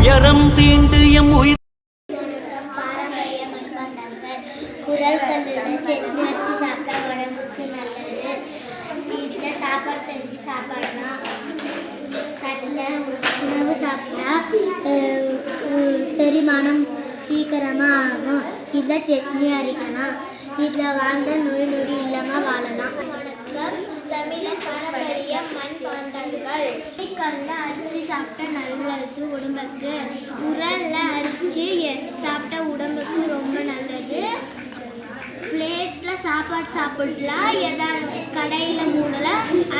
உயரம் தீண்டு எம் உயிர் குரல் கல்லு அரிசி சாப்பிட்டா உடம்புக்கு சாப்பாடு செஞ்சு சாப்பாடுனா தட்டில் உணவு சாப்பிட்டா செரிமானம் சீக்கிரமாக ஆகும். இதில் சட்னி அரிக்கலாம் இதில் வாழ்ந்த நோய் நொடி இல்லாமல் வாழலாம் தமிழன் பாரம்பரிய மண் பாண்டங்கள் கல்ல அரிசி சாப்பிட்டா நல்லது உடம்புக்கு. உரல்ல அரிச்சு சாப்பிட்டா உடம்புக்கு ரொம்ப நல்லது. பிளேட்ல சாப்பாடு சாப்பிடலாம். ஏதாவது கடையில் மூடல.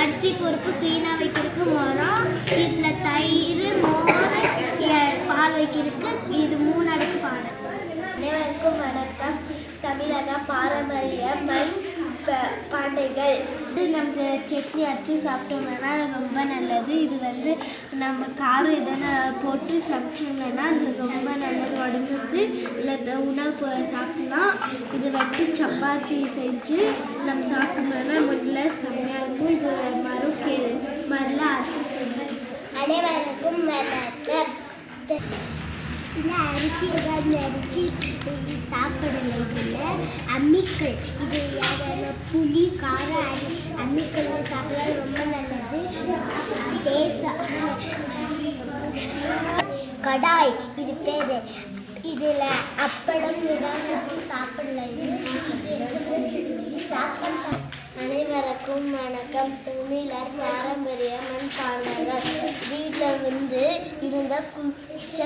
அரிசி பொறுப்பு க்ளீனாக வைக்கிறதுக்கு மரம். இதில் தயிர் மோர் பால் வைக்கிறதுக்கு இது மூணு அடுக்கு பாடம் அனைவருக்கும் வணக்கம். தமிழக பாரம்பரிய பாண்டைகள் இது நம்ம சட்னி அரைச்சி சாப்பிட்டோம்னா ரொம்ப நல்லது. இது வந்து நம்ம காரம் எதனா போட்டு சமைச்சோம்னா அது ரொம்ப நல்லது. உடம்புக்கு இல்லை உணவு ப- சாப்பிடலாம். இது வந்து சப்பாத்தி செஞ்சு நம்ம சாப்பிட்டோம்னா முதல்ல செம்மையாக இருக்கும். இது மறு கே மறுல அரிசி செஞ்சு அனைவருக்கும் வணக்கம். இல்லை அரிசி ஏதாவது அரிசி சாப்பிடல இதில் அம்மிக்கல். புளி காரம் அடி அம்மிக்கல் சாப்பிட்றது ரொம்ப நல்லது. கடாய் இது பேர். இதில் அப்படம் ஏதாவது சுற்றி சாப்பிடல இது. சாப்பாடு அனைவருக்கும் வணக்கம். தமிழர் பாரம்பரிய மண் பாண்டங்கள் வீட்டில் வந்து இருந்தால் குச்ச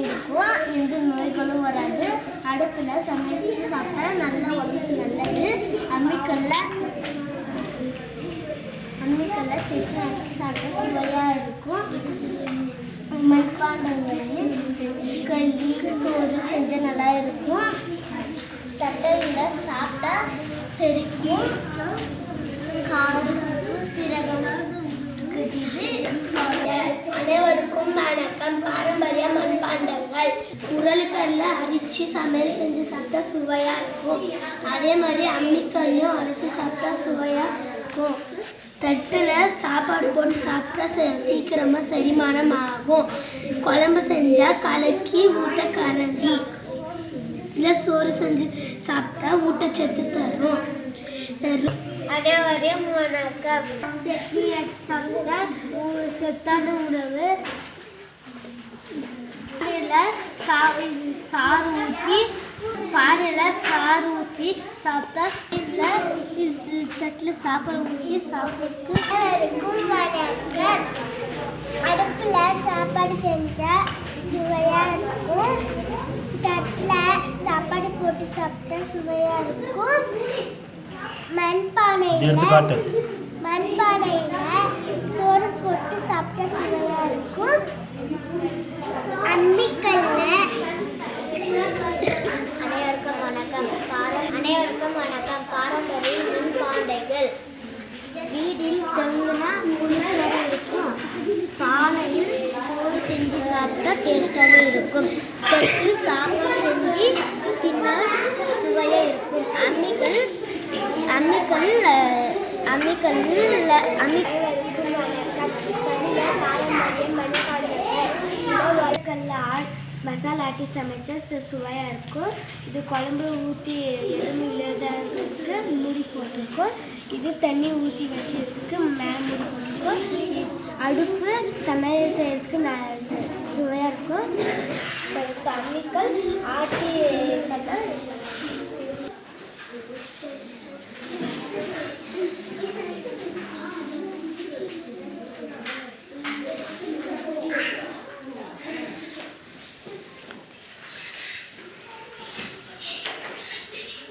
இருக்கும். எந்த நோய்களும் வராது. அடுப்பில் சமைச்சு சாப்பிட்டா நல்ல உடம்பு நல்லது அம்மிக்கல்ல. அம்மிக்கல்ல சிக்கன் அரைச்சி சாப்பிட்டா சுவையாக இருக்கும். மண்பாண்டங்களையும் களி சோறு செஞ்சால் நல்லா இருக்கும். தட்டையில் சாப்பிட்டா செரிக்கும். காரம் சீரகம் அனைவருக்கும் வணக்கம். பாரம்பரிய மண்பாண்டங்கள். அரிச்சு சமையல் செஞ்சு சாப்பிட்டா சுவையாக இருக்கும். அதே மாதிரி அம்மிக்கல்லையும் அரைச்சி சாப்பிட்டா சுவையாக இருக்கும். தட்டில் சாப்பாடு போட்டு சாப்பிட்டா சீக்கிரமாக செரிமானம் ஆகும். குழம்பு செஞ்சால் கலக்கி ஊற்ற கரண்டி. இல்லை சோறு செஞ்சு சாப்பிட்டா ஊட்டச்சத்து தரும். அனைவரையும் வணக்கம் சட்னி அரைச்சி சாப்பிட்டா சத்தான உணவு. பானையில் சா இது சாறு ஊற்றி பானையில் சாறு ஊற்றி சாப்பிட்டா இதில் தட்டில் சாப்பாடு ஊற்றி சாப்பிட்டு அடுப்பில் சாப்பாடு செஞ்சால் சுவையாக இருக்கும். தட்டில் சாப்பாடு போட்டு சாப்பிட்டா சுவையாக இருக்கும். மண்பானையில் சோறு போட்டு சாப்பிட்டா சுவையாக இருக்கும் அம்மிக்கல்ல அனைவருக்கும் வணக்கம் பார அனைவருக்கும் வணக்கம் பாரம்பரிய மின்பாண்டைகள் வீட்டில் தொங்குனா குளிர்ச்சியாக இருக்கும் பானையில் சோறு செஞ்சு டேஸ்ட்டாகவே இருக்கும். தட்டில் சாம்பார் செஞ்சு தின்னால் சுவையாக இருக்கும். அம்மிக்கல் அம்மிக்கல் அம்மிக்கல் அம்மிக்கல்ல அம்மி கல்ல மசாலா ஆட்டி சமைச்சா சுவையாக இருக்கும். இது குழம்பு ஊற்றி எதுவும் இல்லாததுக்கு மூடி போட்டிருக்கோம். இது தண்ணி ஊற்றி வச்சதுக்கு மேலே மூடி போட்டிருக்கோம். அடுப்பு சமையல் செய்யறதுக்கு ந சுவையாக இருக்கும். அம்மிக்கல் ஆட்டி